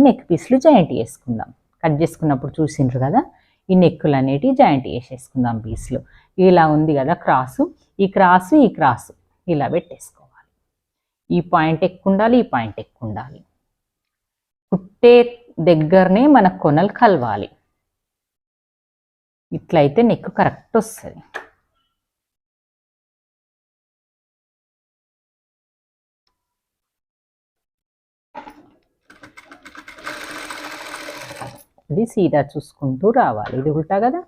ఇప్పుడు నెక్ పీస్లు జాయింట్ చేసుకుందాం. కట్ చేసుకున్నప్పుడు చూసిండ్రు కదా? ఈ నెక్కులు అనేటివి జాయింట్ చేసేసుకుందాం పీస్లు ఇలా ఉంది కదా క్రాసు ఈ క్రాసు ఈ క్రాసు ఇలా పెట్టేసుకోవాలి. ఈ పాయింట్ ఎక్కువ ఉండాలి ఈ పాయింట్ ఎక్కువ ఉండాలి కుట్టే దగ్గరనే మన కొనలు కలవాలి. ఇట్లయితే నెక్ కరెక్ట్ వస్తుంది. ఇది సీదా చూసుకుంటూ రావాలి. ఇది ఉల్టా కదా?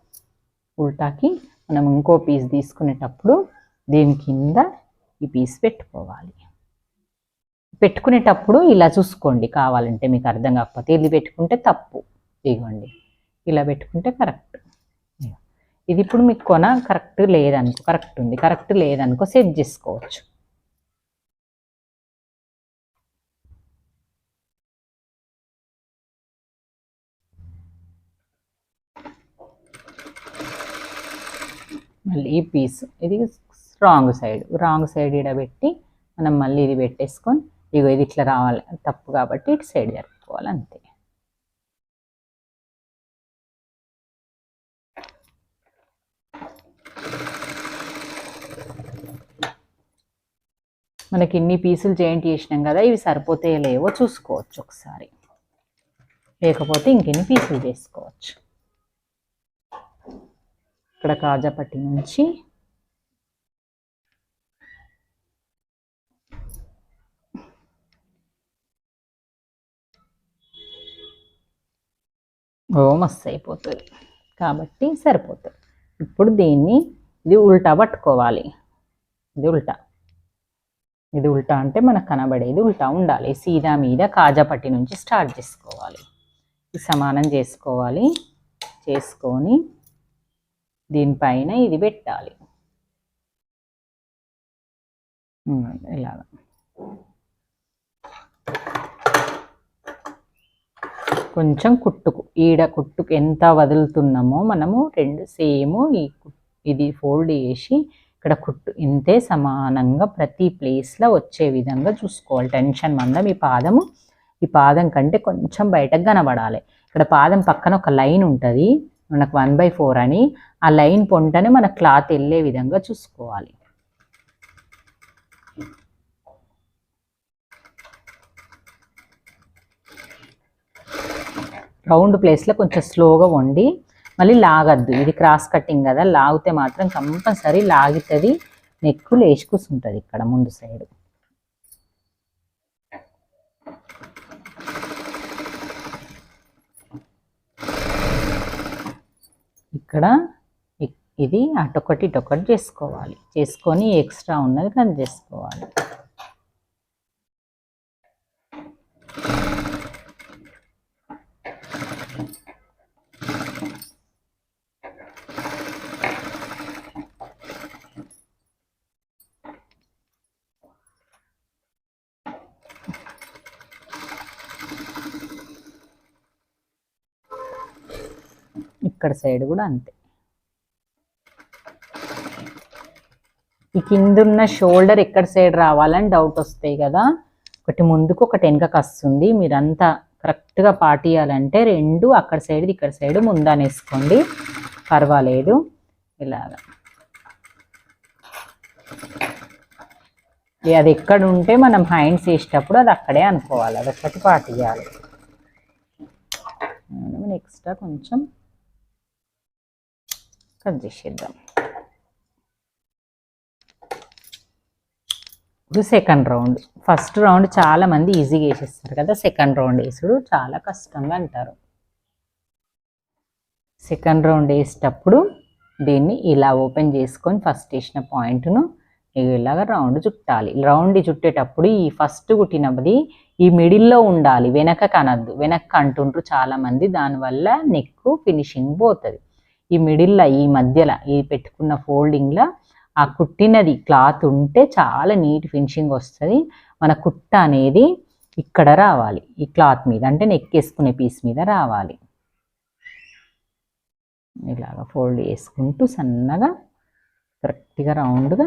ఉల్టాకి మనం ఇంకో పీస్ తీసుకునేటప్పుడు దీని కింద ఈ పీస్ పెట్టుకోవాలి. పెట్టుకునేటప్పుడు ఇలా చూసుకోండి. కావాలంటే మీకు అర్థం కాకపోతే ఇది పెట్టుకుంటే తప్పు. ఇదిగోండి. ఇలా పెట్టుకుంటే కరెక్ట్. ఇది ఇప్పుడు మీకు కొన కరెక్ట్ లేదనుకో కరెక్ట్ ఉంది. కరెక్ట్ లేదనుకో సెట్ చేసుకోవచ్చు. మళ్ళీ ఈ పీస్ ఇది రాంగ్ సైడ్ రాంగ్ సైడ్ ఇడ పెట్టి మనం మళ్ళీ ఇది పెట్టేసుకొని ఇగో ఇది ఇట్లా రావాలి. తప్పు కాబట్టి ఇటు సైడ్ జరుపుకోవాలి అంతే. మనకి ఇన్ని పీసులు జాయింట్ చేసినాం కదా ఇవి సరిపోతే లేవో చూసుకోవచ్చు ఒకసారి. లేకపోతే ఇంకెన్ని పీసులు చేసుకోవచ్చు. ఇక్కడ కాజాపట్టి నుంచి ఓ మస్తు అయిపోతుంది. కాబట్టి సరిపోతుంది. ఇప్పుడు దీన్ని ఇది ఉల్టా పట్టుకోవాలి. ఇది ఉల్టా. ఇది ఉల్టా అంటే మనకు కనబడేది ఉల్టా ఉండాలి. సీదా మీద కాజాపట్టి నుంచి స్టార్ట్ చేసుకోవాలి. ఇది సమానం చేసుకోవాలి. చేసుకొని దీనిపైన ఇది పెట్టాలి. ఉమ్, ఇలాగా. కొంచెం కుట్టుకు ఈడ కుట్టుకు ఎంత వదులుతున్నామో మనము రెండు సేమ్ ఈ ఇది ఫోల్డ్ చేసి ఇక్కడ కుట్టు ఇంతే సమానంగా ప్రతి ప్లేస్లో వచ్చే విధంగా చూసుకోవాలి. టెన్షన్ మందం ఈ పాదము. ఈ పాదం కంటే కొంచెం బయటకు కనబడాలి. ఇక్కడ పాదం పక్కన ఒక లైన్ ఉంటుంది. మనకు వన్ బై ఫోర్ అని ఆ లైన్ పొంటనే మన క్లాత్ వెళ్ళే విధంగా చూసుకోవాలి. రౌండ్ ప్లేస్లో కొంచెం స్లోగా వండి మళ్ళీ లాగద్దు. ఇది క్రాస్ కటింగ్ కదా లాగితే మాత్రం కంపల్సరీ లాగుతుంది నెక్కు లేచి కూర్చుంటుంది ఇక్కడ ముందు సైడ్ ఇక్కడ ఇది అటొకటి ఇటొకటి చేసుకోవాలి. చేసుకొని ఎక్స్ట్రా ఉన్నది కట్ చేసుకోవాలి. ఇక్కడ సైడ్ కూడా అంతే. ఈ కింద ఉన్న షోల్డర్ ఎక్కడ సైడ్ రావాలని డౌట్ వస్తాయి కదా. ఒకటి ముందుకు ఒకటి వెనకకు వస్తుంది. మీరంతా కరెక్ట్గా పాటియాలంటే రెండు అక్కడ సైడ్ ఇక్కడ సైడ్ ముందనేసుకోండి. పర్వాలేదు. ఇలాగా. అది ఎక్కడ ఉంటే మనం హ్యాండ్స్ వేసేటప్పుడు అది అక్కడే అనుకోవాలి. అది ఒకటి పాటియాలి. నెక్స్ట్ కొంచెం కట్ చేసేద్దాం ఇప్పుడు సెకండ్ రౌండ్ ఫస్ట్ రౌండ్ చాలా మంది ఈజీగా వేసేస్తారు కదా. సెకండ్ రౌండ్ వేసుడు చాలా కష్టంగా అంటారు. సెకండ్ రౌండ్ వేసేటప్పుడు దీన్ని ఇలా ఓపెన్ చేసుకొని ఫస్ట్ వేసిన పాయింట్ను ఇలాగ రౌండ్ చుట్టాలి. రౌండ్ చుట్టేటప్పుడు ఈ ఫస్ట్ కుట్టినది ఈ మిడిల్లో ఉండాలి. వెనక కనద్దు. వెనక్కి అంటుండ్రు చాలామంది దానివల్ల నెక్ ఫినిషింగ్ పోతుంది. ఈ మిడిల్లో ఈ మధ్యలో ఈ పెట్టుకున్న ఫోల్డింగ్లో ఆ కుట్టినది క్లాత్ ఉంటే చాలా నీట్ ఫినిషింగ్ వస్తుంది. మన కుట్ట అనేది ఇక్కడ రావాలి ఈ క్లాత్ మీద. అంటే నెక్ వేసుకునే పీస్ మీద రావాలి. ఇలాగ ఫోల్డ్ చేసుకుంటూ సన్నగా కరెక్ట్గా రౌండ్గా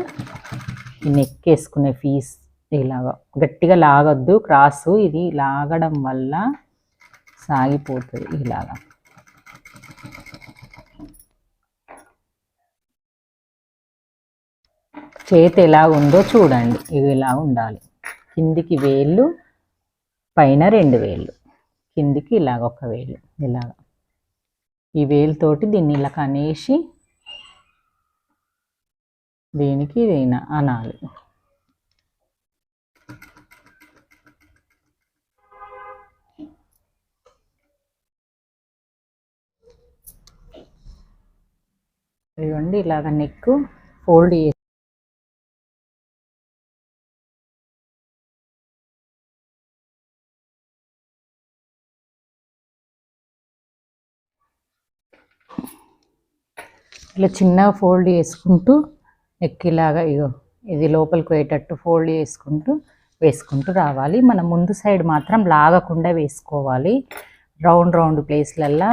ఈ నెక్ వేసుకునే పీస్ ఇలాగ గట్టిగా లాగొద్దు క్రాసు ఇది లాగడం వల్ల సాగిపోతుంది ఇలాగా. చేతి ఎలా ఉందో చూడండి. ఇవి ఇలా ఉండాలి? కిందికి వేళ్ళు పైన రెండు వేళ్ళు. కిందికి ఇలాగ ఒక వేలు ఇలాగ. ఈ వేలుతోటి దీన్ని ఇలా కనేసి దీనికి దీని అనాలి. ఇదిగోండి ఇలాగ నెక్ ఫోల్డ్ చేసి ఇట్లా చిన్నగా ఫోల్డ్ చేసుకుంటూ ఎక్కిలాగా ఇగో ఇది లోపలికి పోయేటట్టు ఫోల్డ్ చేసుకుంటూ వేసుకుంటూ రావాలి. మన ముందు సైడ్ మాత్రం లాగకుండా వేసుకోవాలి. రౌండ్ రౌండ్ ప్లేస్లల్లా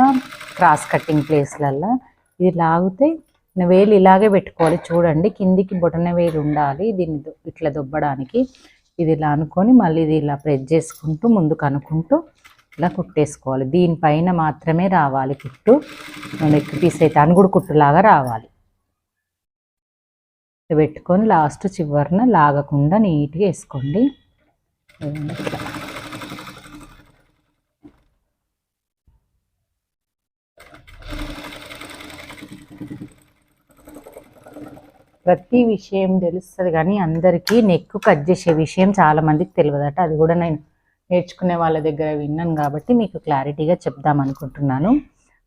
క్రాస్ కట్టింగ్ ప్లేస్లల్లా ఇది లాగితే వేలు ఇలాగే పెట్టుకోవాలి. చూడండి కిందికి బొటన వేలు ఉండాలి. దీన్ని ఇట్లా దొబ్బడానికి ఇది ఇలా అనుకొని మళ్ళీ ఇది ఇలా ప్రెస్ చేసుకుంటూ ముందుకు అనుకుంటూ ఇలా కుట్టేసుకోవాలి. దీనిపైన మాత్రమే రావాలి కుట్టు. నెక్ పీస్ అయితే అనుగుడు కుట్టులాగా రావాలి. పెట్టుకొని లాస్ట్ చివరన లాగకుండా నీట్గా వేసుకోండి. ప్రతి విషయం తెలుస్తుంది కానీ అందరికీ నెక్ కట్ చేసే విషయం చాలా మందికి తెలియదట. అది కూడా నేను నేర్చుకునే వాళ్ళ దగ్గర విన్నాను కాబట్టి మీకు క్లారిటీగా చెప్దాం అనుకుంటున్నాను.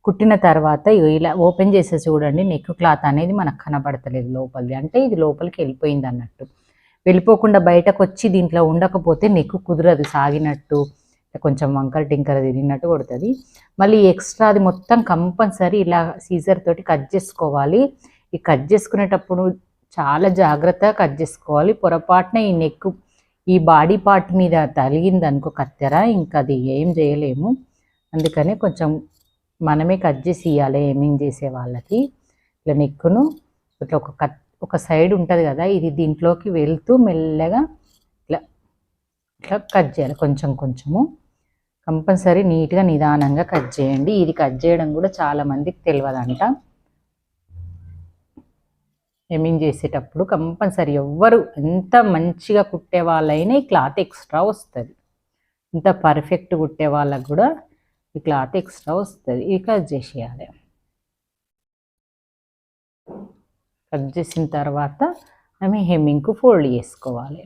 కుట్టిన తర్వాత ఇలా ఓపెన్ చేసే చూడండి నెక్ క్లాత్ అనేది మనకు కనబడతలేదు లోపలిది. అంటే ఇది లోపలికి వెళ్ళిపోయింది అన్నట్టు. వెళ్ళిపోకుండా బయటకు వచ్చి దీంట్లో ఉండకపోతే నెక్ కుదరదు సాగినట్టు కొంచెం వంకర టింకర తిరిగినట్టు కొడుతుంది. మళ్ళీ ఎక్స్ట్రా అది మొత్తం కంపల్సరీ ఇలా సీజర్ తోటి కట్ చేసుకోవాలి. ఈ కట్ చేసుకునేటప్పుడు చాలా జాగ్రత్తగా కట్ చేసుకోవాలి. పొరపాటున ఈ నెక్ ఈ బాడీ పార్ట్ మీద తగిలింది అనుకో కత్తెర ఇంకా అది ఏం చేయలేము. అందుకని కొంచెం మనమే కట్ చేసి ఇవ్వాలి ఏమేం చేసే వాళ్ళకి. ఇట్లా నెక్కును ఇట్లా ఒక కత్ ఒక సైడ్ ఉంటుంది కదా ఇది దీంట్లోకి వెళ్తూ మెల్లగా ఇట్లా ఇట్లా కట్ చేయాలి కొంచెం కొంచెము. కంపల్సరీ నీట్గా నిదానంగా కట్ చేయండి. ఇది కట్ చేయడం కూడా చాలా మందికి తెలియదంట హెమ్మింగ్ చేసేటప్పుడు కంపల్సరీ ఎవ్వరు ఎంత మంచిగా కుట్టే వాళ్ళైనా ఈ క్లాత్ ఎక్స్ట్రా వస్తుంది. ఎంత పర్ఫెక్ట్ కుట్టే వాళ్ళకు కూడా ఈ క్లాత్ ఎక్స్ట్రా వస్తుంది. ఇది కట్ చేసేయాలి. కట్ చేసిన తర్వాత ఆమె హెమ్మింగ్కు ఫోల్డ్ చేసుకోవాలి.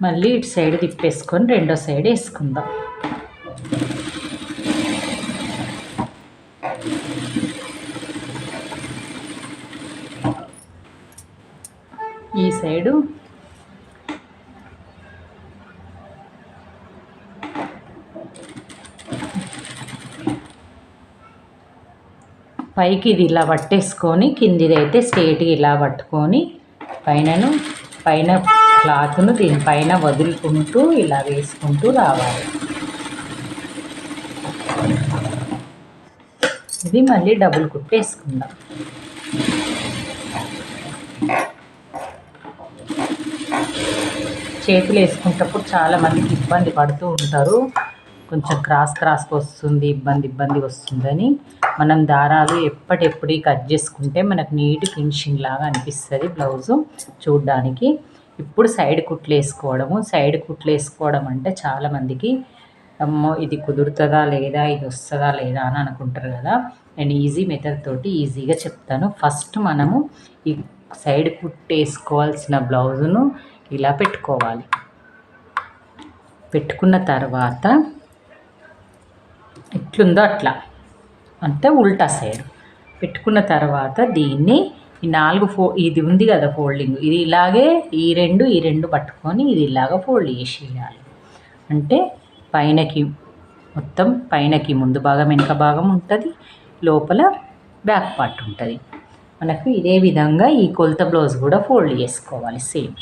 మళ్ళీ ఇటు సైడ్ తిప్పేసుకొని రెండో సైడ్ వేసుకుందాం. ఈ సైడు పైకి ఇది ఇలా పట్టేసుకొని కిందిది అయితే స్ట్రేట్గా ఇలా పట్టుకొని పైనను పైన క్లాత్ను దీనిపైన వదులుకుంటూ ఇలా వేసుకుంటూ రావాలి. ఇది మళ్ళీ డబుల్ కుట్టు వేసుకుందాం. చేతులు వేసుకునేటప్పుడు చాలా మందికి ఇబ్బంది పడుతూ ఉంటారు. కొంచెం క్రాస్ క్రాస్కి వస్తుంది ఇబ్బంది ఇబ్బంది వస్తుందని. మనం దారాలు ఎప్పటిెప్పుడు కట్ చేసుకుంటే మనకు నీట్ ఫినిషింగ్ లాగా అనిపిస్తుంది బ్లౌజు చూడ్డానికి. ఇప్పుడు సైడ్ కుట్లు వేసుకోవడము. సైడ్ కుట్లు వేసుకోవడం అంటే చాలామందికి అమ్మో ఇది కుదురుతుందా లేదా ఇది వస్తుందా లేదా అని అనుకుంటారు కదా. నేను ఈజీ మెథడ్ తోటి ఈజీగా చెప్తాను. ఫస్ట్ మనము ఈ సైడ్ కుట్టు వేసుకోవాల్సిన బ్లౌజును ఇలా పెట్టుకోవాలి. పెట్టుకున్న తర్వాత ఎట్లుందో అట్లా. అంటే ఉల్టా సైడ్. పెట్టుకున్న తర్వాత దీన్ని ఈ నాలుగు ఫో ఇది ఉంది కదా ఫోల్డింగ్. ఇది ఇలాగే ఈ రెండు ఈ రెండు పట్టుకొని ఇది ఇలాగ ఫోల్డ్ చేసేయాలి. అంటే పైనకి మొత్తం పైనకి ముందు భాగం వెనుక భాగం ఉంటుంది లోపల బ్యాక్ పార్ట్ ఉంటుంది. మనకు ఇదే విధంగా ఈ కొలత బ్లౌజ్ కూడా ఫోల్డ్ చేసుకోవాలి సేమ్.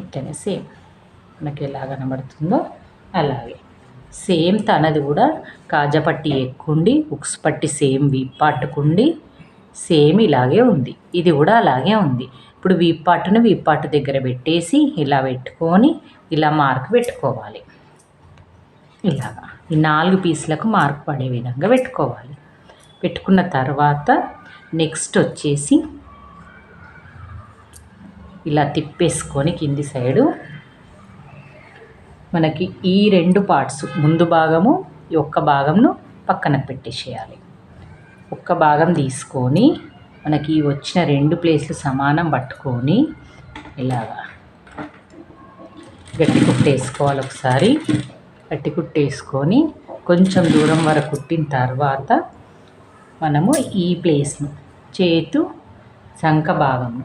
ఇట్లనే సేమ్. మనకి ఎలా కనబడుతుందో అలాగే. సేమ్ తనది కూడా కాజపట్టి ఎక్కుండి ఉక్స్ పట్టి సేమ్ వీప్ పట్టుకుండి సేమ్ ఇలాగే ఉంది. ఇది కూడా అలాగే ఉంది. ఇప్పుడు వీప్ పాటును వీప్ పాటు దగ్గర పెట్టేసి ఇలా పెట్టుకొని ఇలా మార్క్ పెట్టుకోవాలి. ఇలాగా. ఈ నాలుగు పీసులకు మార్క్ పడే విధంగా పెట్టుకోవాలి. పెట్టుకున్న తర్వాత నెక్స్ట్ వచ్చేసి ఇలా తిప్పేసుకొని కింది సైడు మనకి ఈ రెండు పార్ట్స్ ముందు భాగము ఈ ఒక్క భాగంను పక్కన పెట్టేసేయాలి. ఒక్క భాగం తీసుకొని మనకి వచ్చిన రెండు ప్లేస్లు సమానం పట్టుకొని ఇలాగా గట్టి కుట్టేసుకోవాలి ఒకసారి. గట్టి కుట్టేసుకొని కొంచెం దూరం వరకు కుట్టిన తర్వాత మనము ఈ ప్లేస్ను చేతు శంఖ భాగము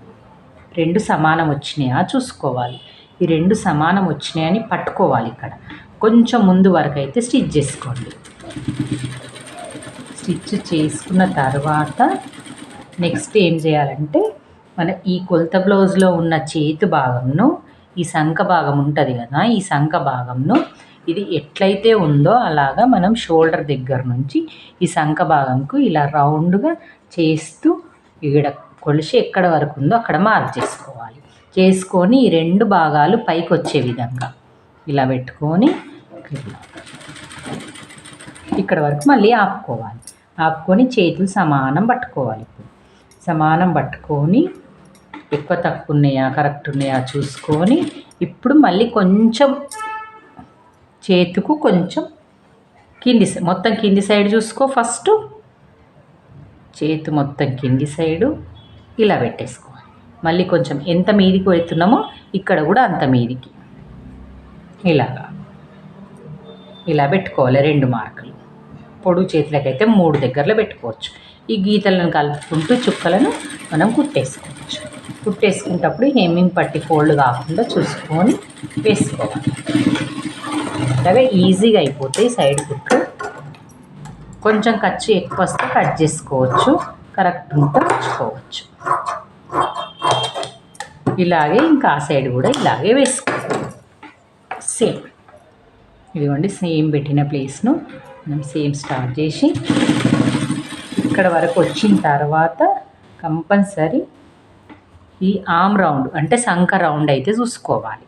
రెండు సమానం వచ్చినాయా చూసుకోవాలి. ఈ రెండు సమానం వచ్చినాయని పట్టుకోవాలి ఇక్కడ. కొంచెం ముందు వరకు అయితే స్టిచ్ చేసుకోండి. స్టిచ్ చేసుకున్న తర్వాత నెక్స్ట్ ఏం చేయాలంటే మన ఈ కొలత బ్లౌజ్లో ఉన్న చేతి భాగంను ఈ సంఖ భాగం ఉంటుంది కదా ఈ సంఖ భాగంను ఇది ఎట్లయితే ఉందో అలాగా మనం షోల్డర్ దగ్గర నుంచి ఈ సంఖ భాగంకు ఇలా రౌండ్గా చేస్తూ ఇక్కడ కొలిసి ఎక్కడ వరకు ఉందో అక్కడ మార్క్ చేసుకోవాలి. చేసుకొని ఈ రెండు భాగాలు పైకి వచ్చే విధంగా ఇలా పెట్టుకొని ఇక్కడ వరకు మళ్ళీ ఆపుకోవాలి. ఆపుకొని చేతులు సమానం పట్టుకోవాలి ఇప్పుడు. సమానం పట్టుకొని ఎక్కువ తక్కువ ఉన్నాయా కరెక్ట్ ఉన్నాయా చూసుకొని ఇప్పుడు మళ్ళీ కొంచెం చేతుకు కొంచెం కింది మొత్తం కింది సైడ్ చూసుకో ఫస్ట్. చేతు మొత్తం కింది సైడు ఇలా పెట్టేసుకోవాలి. మళ్ళీ కొంచెం ఎంత మీదికి పెడుతున్నామో ఇక్కడ కూడా అంత మీదికి. ఇలాగా. ఇలా పెట్టుకోవాలి రెండు మార్కులు. పొడుగు చేతులకైతే మూడు దగ్గరలో పెట్టుకోవచ్చు. ఈ గీతలను కలుపుకుంటూ చుక్కలను మనం కుట్టేసుకోవచ్చు. కుట్టేసుకునేటప్పుడు హెమ్మింగ్ పట్టి ఫోల్డ్ కాకుండా చూసుకొని వేసుకోవాలి. అలాగే ఈజీగా అయిపోతాయి సైడ్ కుట్లు కొంచెం ఖర్చు ఎక్కువ వస్తే కట్ చేసుకోవచ్చు కరెక్ట్ ఉంటే ఉంచుకోవచ్చు. ఇలాగే ఇంకా ఆ సైడ్ కూడా ఇలాగే వేసుకోవాలి. సేమ్. ఇదిగోండి సేమ్ పెట్టిన ప్లేస్ను మనం సేమ్ స్టార్ట్ చేసి ఇక్కడ వరకు వచ్చిన తర్వాత కంపల్సరీ ఈ ఆమ్ రౌండ్ అంటే సంఖ రౌండ్ అయితే చూసుకోవాలి.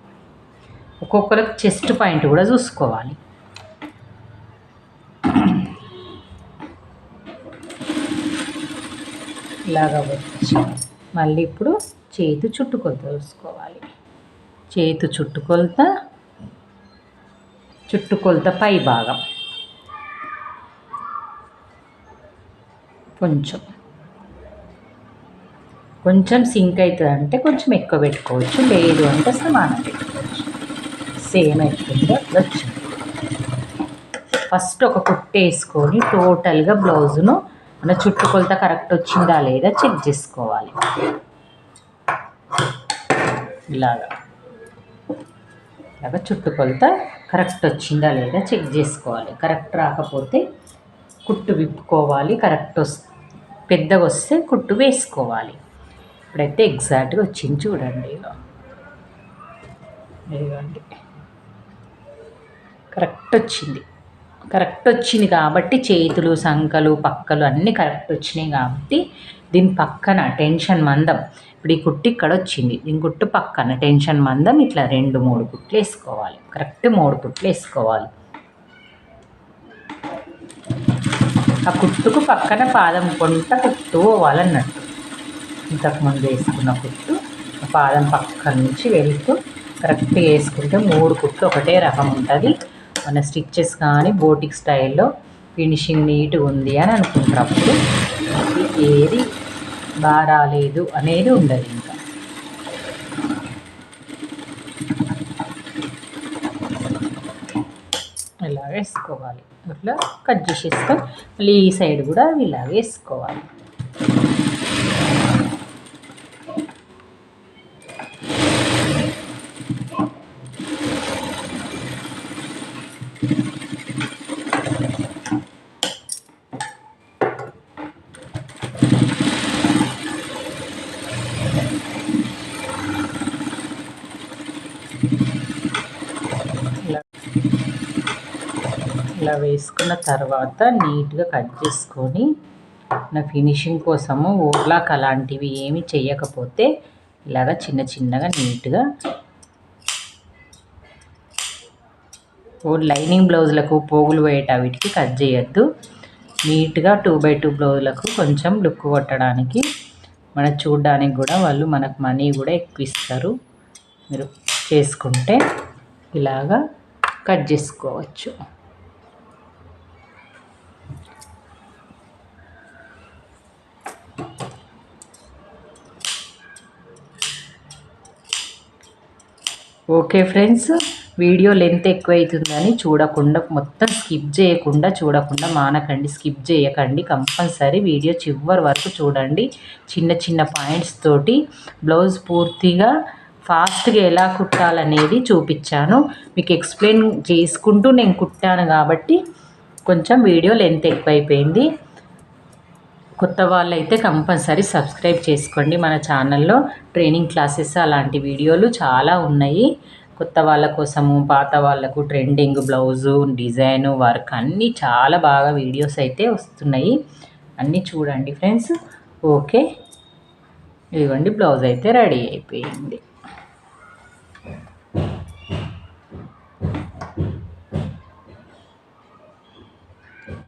ఒక్కొక్కరికి చెస్ట్ పాయింట్ కూడా చూసుకోవాలి. ఇలాగా వచ్చి మళ్ళీ ఇప్పుడు చేతు చుట్టుకొలత చూసుకోవాలి. చేతు చుట్టుకొలత చుట్టుకొలత పై భాగం. కొంచెం. కొంచెం సింక్ అవుతుంది అంటే కొంచెం ఎక్కువ పెట్టుకోవచ్చు. లేదు అంటే సమానం పెట్టుకోవచ్చు. సేమ్ అవుతుందో వచ్చింది. ఫస్ట్ ఒక కుట్ట వేసుకొని టోటల్గా బ్లౌజును మన చుట్టుకొలత కరెక్ట్ వచ్చిందా లేదా చెక్ చేసుకోవాలి. ఇలాగా. ఇలాగ చుట్టుకొలత కరెక్ట్ వచ్చిందా లేదా చెక్ చేసుకోవాలి. కరెక్ట్ రాకపోతే కుట్టు విప్పుకోవాలి కరెక్ట్ వస్తుంది పెద్దగా వస్తే కుట్టు వేసుకోవాలి. ఇప్పుడైతే ఎగ్జాక్ట్గా వచ్చింది చూడండి. ఇదిగోండి. కరెక్ట్ వచ్చింది. కరెక్ట్ వచ్చింది కాబట్టి చేతులు సంకలు పక్కలు అన్నీ కరెక్ట్ వచ్చినాయి కాబట్టి దీని పక్కన టెన్షన్ మందం. ఇప్పుడు ఈ కుట్టు ఇక్కడ వచ్చింది. దీని కుట్టు పక్కన టెన్షన్ మందం ఇట్లా రెండు మూడు కుట్లు వేసుకోవాలి. కరెక్ట్ మూడు కుట్లు వేసుకోవాలి. ఆ కుట్టుకు పక్కన పాదం కొంత కుట్టు పోవాలన్నట్టు. ఇంతకుముందు వేసుకున్న కుట్టు పాదం పక్క నుంచి వెళ్తూ కరెక్ట్గా వేసుకుంటే మూడు కుట్లు ఒకటే రకం ఉంటుంది. మన స్టిచ్చెస్ కానీ బోటిక్ స్టైల్లో ఫినిషింగ్ నీట్గా ఉంది అని అనుకుంటారు అప్పుడు ఏది బాగా రాలేదు అనేది ఉండదు ఇంకా ఇలా వేసుకోవాలి. అట్లా కట్ చేసేసుకొని మళ్ళీ ఈ సైడ్ కూడా ఇలా వేసుకోవాలి. వేసుకున్న తర్వాత నీట్గా కట్ చేసుకొని నా ఫినిషింగ్ కోసము ఓలాక్ అలాంటివి ఏమి చేయకపోతే ఇలాగ చిన్న చిన్నగా నీట్గా ఓ లైనింగ్ బ్లౌజులకు పోగులు వేయట వీటికి కట్ చేయొద్దు. నీట్గా టూ బై టూ బ్లౌజులకు కొంచెం లుక్ కొట్టడానికి మన చూడడానికి కూడా వాళ్ళు మనకు మనీ కూడా ఎక్కువ ఇస్తారు. మీరు చేసుకుంటే ఇలాగా కట్ చేసుకోవచ్చు. ఓకే ఫ్రెండ్స్ వీడియో లెంత్ ఎక్కువ అవుతుందని చూడకుండా మొత్తం స్కిప్ చేయకుండా చూడకుండా మానకండి. స్కిప్ చేయకండి. కంపల్సరీ వీడియో చివరి వరకు చూడండి. చిన్న చిన్న పాయింట్స్ తోటి బ్లౌజ్ పూర్తిగా ఫాస్ట్గా ఎలా కుట్టాలనేది చూపించాను. మీకు ఎక్స్ప్లెయిన్ చేసుకుంటూ నేను కుట్టాను కాబట్టి కొంచెం వీడియో లెంత్ ఎక్కువైపోయింది. కొత్త వాళ్ళైతే కంపల్సరీ సబ్స్క్రైబ్ చేసుకోండి. మన ఛానల్లో ట్రైనింగ్ క్లాసెస్ అలాంటి వీడియోలు చాలా ఉన్నాయి. కొత్త వాళ్ళ కోసము పాత వాళ్ళకు ట్రెండింగ్ బ్లౌజు డిజైన్ వర్క్ అన్నీ చాలా బాగా వీడియోస్ అయితే వస్తున్నాయి. అన్నీ చూడండి ఫ్రెండ్స్. ఓకే. ఇదిగోండి బ్లౌజ్ అయితే రెడీ అయిపోయింది.